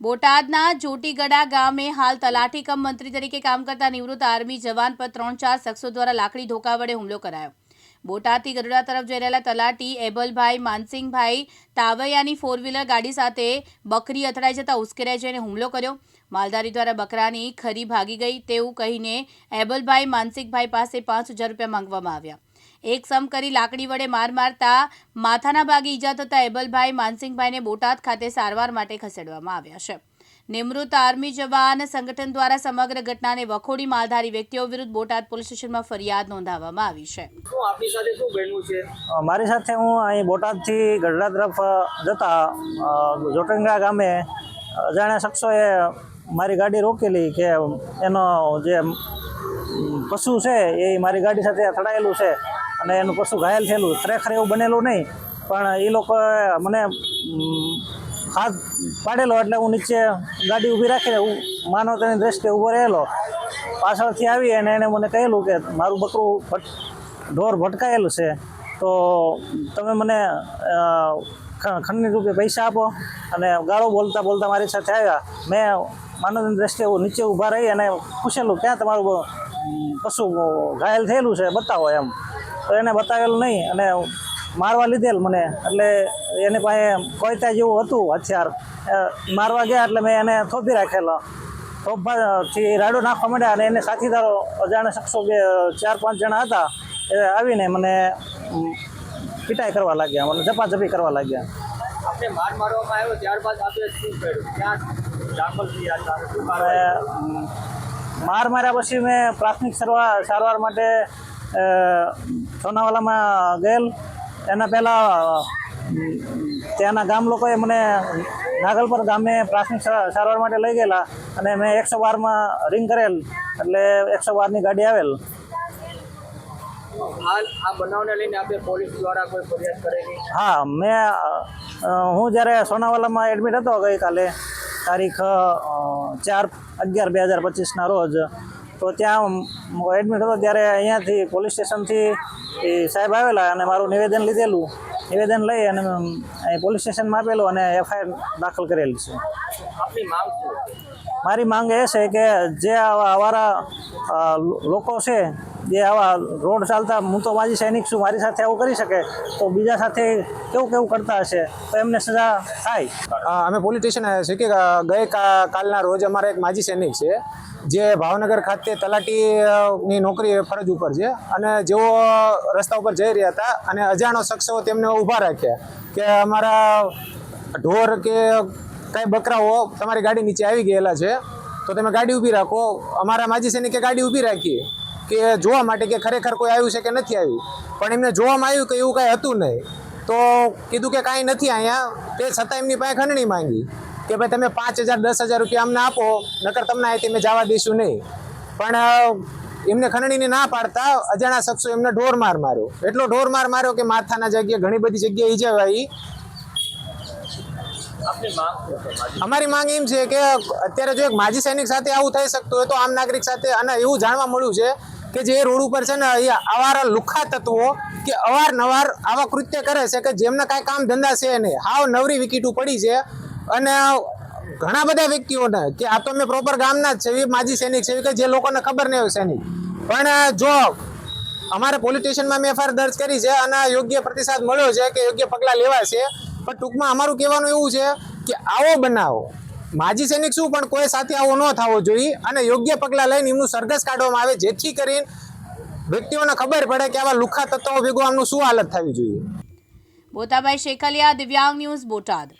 બોટાદના જોટીગડા ગામે હાલ તલાટી કમ મંત્રી તરીકે કામ કરતા નિવૃત્ત આર્મી જવાન પર ત્રણ ચાર શખ્સો દ્વારા લાકડી ધોકા વડે હુમલો કરાયો. બોટાદથી ગરુડા તરફ જઈ રહેલા તલાટી એબલભાઈ માનસિંહભાઈ તાવૈયાની ફોર વ્હીલર ગાડી સાથે બકરી અથડાઈ જતા ઉશ્કેરાઈ જઈને હુમલો કર્યો. માલધારી દ્વારા બકરાની ખરી ભાગી ગઈ તેવું કહીને એબલભાઈ માનસિંહભાઈ પાસે પાંચ હજાર રૂપિયા માંગવામાં આવ્યા. એક સમ કરી લાકડી વડે માર મારતા માથાના ભાગે ઈજા થતા એબલભાઈ માનસિંહભાઈને બોટાદ ખાતે સારવાર માટે ખસેડવામાં આવ્યા છે. નિમૃત આર્મી જવાન સંગઠન દ્વારા સમગ્ર ઘટનાને વખોડી માલધારી વ્યક્તિઓ વિરુદ્ધ બોટાદ પોલીસ સ્ટેશનમાં ફરિયાદ નોંધાવવામાં આવી છે. શું આપની સાથે શું બન્યું છે? અ, મારી સાથે હું અહીં બોટાદથી ગઢડા તરફ જતા જોટંગા ગામે અજાણ્યા શખ્સોએ મારી ગાડી રોકેલી કે એનો જે પશુ છે એ મારી ગાડી સાથે અથડાયેલું છે. અને એનું પશુ ઘાયલ થયેલું. ખરેખર એવું બનેલું નહીં. પણ એ લોકો મને હાથ પાડેલો એટલે હું નીચે ગાડી ઊભી રાખીને હું માનવતાની દ્રષ્ટિએ ઊભો રહેલો. પાછળથી આવી અને એણે મને કહેલું કે મારું બકરું ભટ, ઢોર ભટકાયેલું છે. તો તમે મને ખંડની રૂપે પૈસા આપો અને ગાળો બોલતા બોલતા મારી સાથે આવ્યા. મેં માનવની દ્રષ્ટિએ નીચે ઊભા રહી અને પૂછેલું, ક્યાં તમારું પશુ ઘાયલ થયેલું છે? બતાવો એમ. તો એને બતાવેલ નહીં અને મારવા લીધેલ મને. એટલે એની પાસે કોઈતા જેવું હતું હથિયાર. મારવા ગયા એટલે મેં એને થોભી રાખેલો. થોભાથી રાડો નાખવા માંડ્યા અને એને સાથીદારો અજાણે શખ્સો બે ચાર પાંચ જણા હતા. એ આવીને મને પીટાઈ કરવા લાગ્યા. મને ઝપાઝપી કરવા લાગ્યા. માર મારવામાં આવ્યો ત્યારબાદ આપે શું કર્યું? ક્યાં દાખલ થયા શું અને કાર્યવાહી ઉમ, માર માર્યા પછી મેં પ્રાથમિક સારવાર સારવાર માટે સોનાવાલામાં ગયેલ. એના પહેલાં ત્યાંના ગામ લોકોએ મને નાગલપર ગામે પ્રાથમિક સારવાર માટે લઈ ગયેલા અને મેં એકસો બારમાં રિંગ કરેલ એટલે એકસો બારની ગાડી આવેલ. હાલ આ બનાવને લઈને આપણે પોલીસ દ્વારા કોઈ ફરિયાદ કરેલી? હા મેં હું જ્યારે સોનાવાલામાં એડમિટ હતો ગઈકાલે તારીખ ચાર અગિયાર બે હજાર પચીસના રોજ તો ત્યાં એડમિટ હતો ત્યારે અહીંયાથી પોલીસ સ્ટેશનથી એ સાહેબ આવેલા અને મારું નિવેદન લીધેલું. નિવેદન લઈ અને અહીં પોલીસ સ્ટેશનમાં આપેલું અને એફઆઈઆર દાખલ કરેલી છે. આપની માંગ શું મારી માંગ એ છે કે જે આવા આવારા લોકો છે જે આવા રોડ ચાલતા હું તો માજી સૈનિક છું મારી સાથે આવું કરી શકે તો બીજા સાથે કેવું કેવું કરતા હશે તો એમને સજા થાય. અમે પોલીસ સ્ટેશન આવ્યા છીએ કે ગઈ કા- કાલના રોજ અમારા એક માજી સૈનિક છે જે ભાવનગર ખાતે તલાટીની નોકરી ફરજ ઉપર છે અને જેઓ રસ્તા ઉપર જઈ રહ્યા હતા અને અજાણો શખ્સો તેમને ઊભા રાખ્યા કે અમારા ઢોર કે કાંઈ બકરાઓ તમારી ગાડી નીચે આવી ગયેલા છે, તો તમે ગાડી ઊભી રાખો. અમારા માજી સૈનિકે ગાડી ઊભી રાખી કે જોવા માટે કે ખરેખર કોઈ આવ્યું છે કે નથી આવ્યું. પણ એમને જોવામાં આવ્યું કે એવું કાંઈ હતું નહીં. તો કીધું કે કાંઈ નથી અહીંયા. તે છતાં એમની પાસે ખંડણી માંગી. કે ભાઈ તમે પાંચ હજાર દસ હજાર રૂપિયા અમને આપો નકર તમને અહીંથી અમે જવા દઈશું નહીં. પણ એમને ખંડણીને ના પાડતા અજાણા શખ્સો એમને ઢોર માર માર્યો. એટલો ઢોર માર માર્યો કે માથાના જગ્યાએ ઘણી બધી જગ્યાએ ઈજાવાઈ અમારી માંગ એમ છે કે અત્યારે જો એક માજી સૈનિક સાથે આવું થઈ શકતું હોય તો આમ નાગરિક સાથે અને એવું જાણવા મળ્યું છે કે જે રોડ ઉપર છે ને અહીંયા આવારા લુખ્ખા તત્વો કે અવારનવાર આવા કૃત્ય કરે છે કે જેમને કાંઈ કામ ધંધા છે નહીં. હાવ નવરી વિકેટો પડી છે. અને ઘણા બધા વ્યક્તિઓને કે આ તો મેં પ્રોપર ગામના જ છે માજી સૈનિક છે કે જે લોકોને ખબર નહીં હોય સૈનિક. પણ જો અમારે પોલીસ સ્ટેશનમાં મેં એફઆઈઆર દર્જ કરી છે અને યોગ્ય પ્રતિસાદ મળ્યો છે કે યોગ્ય પગલાં લેવા છે. પણ ટૂંકમાં અમારું કહેવાનું એવું છે કે આવો બનાવો. માજી સૈનિક શું? પણ કોઈ સાથે આવો ન થવો જોઈએ અને યોગ્ય પગલાં લઈને એમનું સરઘસ કાઢવામાં આવે, જેથી કરીને વ્યક્તિઓને ખબર પડે કે આવા લુખા તત્વો ભેગું આમનું શું હાલત થવી જોઈએ. બોતાભાઈ શેખલિયા, દિવ્યાંગ ન્યૂઝ બોટાદ.